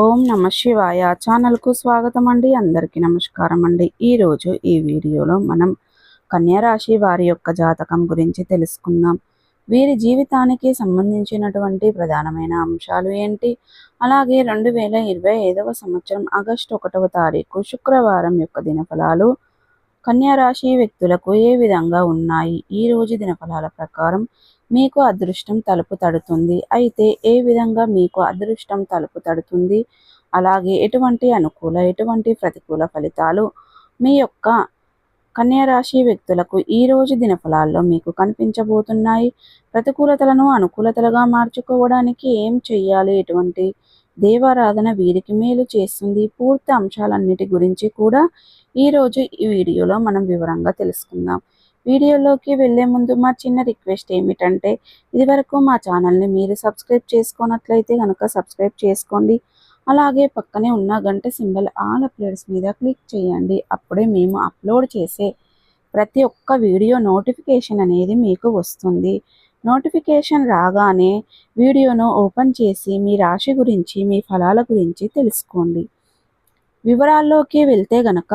ఓం నమ శివాయ. ఛానల్కు స్వాగతం అండి అందరికీ నమస్కారం అండి ఈరోజు ఈ వీడియోలో మనం కన్యారాశి వారి యొక్క జాతకం గురించి తెలుసుకుందాం. వీరి జీవితానికి సంబంధించినటువంటి ప్రధానమైన అంశాలు ఏంటి? అలాగే రెండు వేల ఇరవై ఐదవ సంవత్సరం ఆగస్టు ఒకటవ తారీఖు శుక్రవారం యొక్క దినఫలాలు కన్యారాశి వ్యక్తులకు ఏ విధంగా ఉన్నాయి? ఈ రోజు దినఫలాల ప్రకారం మీకు అదృష్టం తలుపు తడుతుంది. అయితే ఏ విధంగా మీకు అదృష్టం తలుపు తడుతుంది? అలాగే ఎటువంటి అనుకూల ఎటువంటి ప్రతికూల ఫలితాలు మీ యొక్క కన్యారాశి వ్యక్తులకు ఈ రోజు దినఫలాల్లో మీకు కనిపించబోతున్నాయి? ప్రతికూలతలను అనుకూలతలుగా మార్చుకోవడానికి ఏం చెయ్యాలి? ఎటువంటి దేవారాధన వీరికి మేలు చేస్తుంది? పూర్తి అంశాలన్నిటి గురించి కూడా ఈరోజు ఈ వీడియోలో మనం వివరంగా తెలుసుకుందాం. వీడియోలోకి వెళ్ళే ముందు మా చిన్న రిక్వెస్ట్ ఏమిటంటే ఇదివరకు మా ఛానల్ని మీరు సబ్స్క్రైబ్ చేసుకున్నట్లయితే కనుక సబ్స్క్రైబ్ చేసుకోండి. అలాగే పక్కనే ఉన్న గంట సింబల్ ఆల్ అప్లోడ్స్ మీద క్లిక్ చేయండి. అప్పుడే మేము అప్లోడ్ చేసే ప్రతి ఒక్క వీడియో నోటిఫికేషన్ అనేది మీకు వస్తుంది. నోటిఫికేషన్ రాగానే వీడియోను ఓపెన్ చేసి మీ రాశి గురించి మీ ఫలాల గురించి తెలుసుకోండి. వివరాల్లోకి వెళ్తే గనక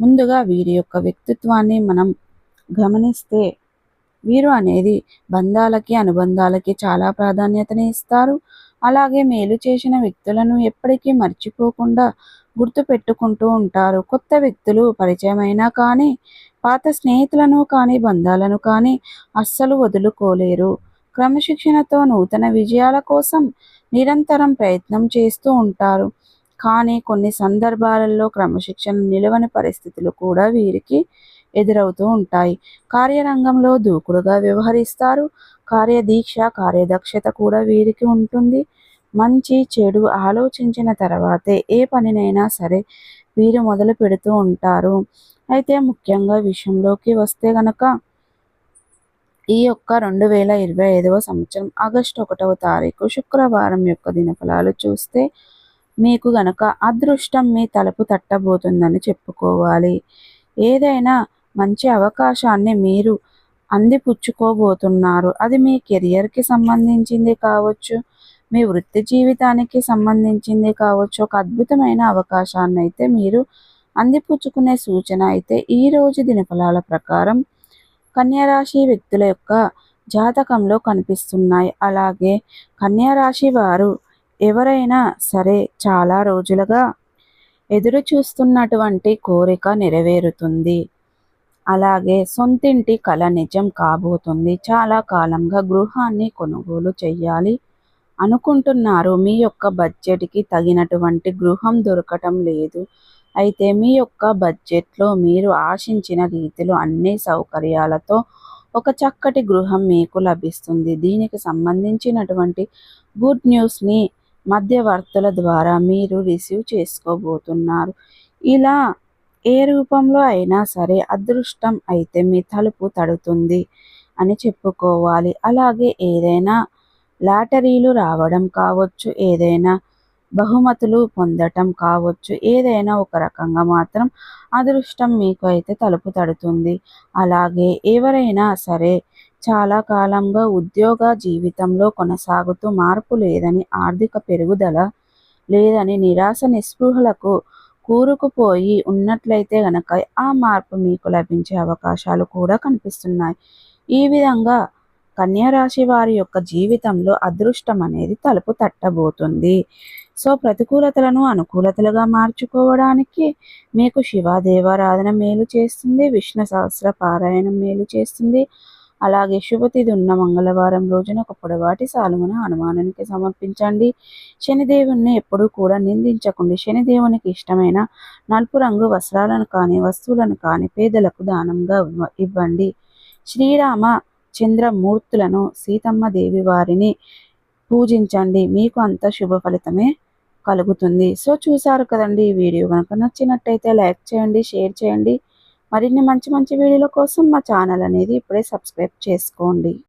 ముందుగా వీరి యొక్క వ్యక్తిత్వాన్ని మనం గమనిస్తే వీరు అనేది బంధాలకి అనుబంధాలకి చాలా ప్రాధాన్యతని ఇస్తారు. అలాగే మేలు చేసిన వ్యక్తులను ఎప్పటికీ మర్చిపోకుండా గుర్తుపెట్టుకుంటూ ఉంటారు. కొత్త వ్యక్తులు పరిచయమైనా కానీ పాత స్నేహితులను కానీ బంధాలను కానీ అస్సలు వదులుకోలేరు. క్రమశిక్షణతో నూతన విజయాల కోసం నిరంతరం ప్రయత్నం చేస్తూ ఉంటారు. కానీ కొన్ని సందర్భాలలో క్రమశిక్షణ నిలవని పరిస్థితులు కూడా వీరికి ఎదురవుతూ ఉంటాయి. కార్యరంగంలో దూకుడుగా వ్యవహరిస్తారు. కార్యదీక్ష కార్యదక్షత కూడా వీరికి ఉంటుంది. మంచి చెడు ఆలోచించిన తర్వాతే ఏ పనినైనా సరే వీరు మొదలు పెడుతూ ఉంటారు. అయితే ముఖ్యంగా విషయంలోకి వస్తే గనక ఈ యొక్క రెండు వేల ఇరవై ఐదవ సంవత్సరం ఆగస్టు ఒకటవ తారీఖు శుక్రవారం యొక్క దినఫలాలు చూస్తే మీకు గనక అదృష్టం మీ తలుపు తట్టబోతుందని చెప్పుకోవాలి. ఏదైనా మంచి అవకాశాన్ని మీరు అందిపుచ్చుకోబోతున్నారు. అది మీ కెరియర్కి సంబంధించింది కావచ్చు మీ వృత్తి జీవితానికి సంబంధించింది కావచ్చు ఒక అద్భుతమైన అవకాశాన్ని అయితే మీరు అందిపుచ్చుకునే సూచన అయితే ఈరోజు దినఫలాల ప్రకారం కన్యారాశి వ్యక్తుల యొక్క జాతకంలో కనిపిస్తున్నాయి. అలాగే కన్యారాశి వారు ఎవరైనా సరే చాలా రోజులుగా ఎదురు చూస్తున్నటువంటి కోరిక నెరవేరుతుంది. అలాగే సొంతింటి కళ నిజం కాబోతుంది. చాలా కాలంగా గృహాన్ని కొనుగోలు చేయాలి అనుకుంటున్నారు. మీ యొక్క బడ్జెట్కి తగినటువంటి గృహం దొరకటం లేదు. అయితే మీ యొక్క బడ్జెట్లో మీరు ఆశించిన రీతిలో అన్ని సౌకర్యాలతో ఒక చక్కటి గృహం మీకు లభిస్తుంది. దీనికి సంబంధించినటువంటి గుడ్ న్యూస్ని మధ్యవర్తుల ద్వారా మీరు రిసీవ్ చేసుకోబోతున్నారు. ఇలా ఏ రూపంలో అయినా సరే అదృష్టం అయితే మీ తలుపు తడుతుంది అని చెప్పుకోవాలి. అలాగే ఏదైనా లాటరీలు రావడం కావచ్చు ఏదైనా బహుమతులు పొందటం కావచ్చు ఏదైనా ఒక రకంగా మాత్రం అదృష్టం మీకు అయితే తలుపు తడుతుంది. అలాగే ఎవరైనా సరే చాలా కాలంగా ఉద్యోగ జీవితంలో కొనసాగుతూ మార్పు లేదని ఆర్థిక పెరుగుదల లేదని నిరాశ నిస్పృహలకు కూరుకుపోయి ఉన్నట్లయితే గనక ఆ మార్పు మీకు లభించే అవకాశాలు కూడా కనిపిస్తున్నాయి. ఈ విధంగా కన్యారాశి వారి యొక్క జీవితంలో అదృష్టం అనేది తలుపు తట్టబోతుంది. సో ప్రతికూలతలను అనుకూలతలుగా మార్చుకోవడానికి మీకు శివాదేవారాధన మేలు చేస్తుంది విష్ణు సహస్ర పారాయణం మేలు చేస్తుంది అలాగే శుభతిథి ఉన్న మంగళవారం రోజున ఒక పొడవాటి సాలువను హనుమానునికి సమర్పించండి. శనిదేవుణ్ణి ఎప్పుడూ కూడా నిందించకండి శనిదేవునికి ఇష్టమైన నలుపు రంగు వస్త్రాలను కానీ వస్తువులను కానీ పేదలకు దానంగా ఇవ్వండి. శ్రీరామ చంద్రమూర్తులను సీతమ్మ దేవి వారిని పూజించండి. మీకు అంత శుభ ఫలితమే కలుగుతుంది. సో చూసారు కదండి ఈ వీడియో. కనుక నచ్చినట్టయితే లైక్ చేయండి షేర్ చేయండి. మరిన్ని మంచి మంచి వీడియోల కోసం మా ఛానల్ అనేది ఇప్పుడే సబ్స్క్రైబ్ చేసుకోండి.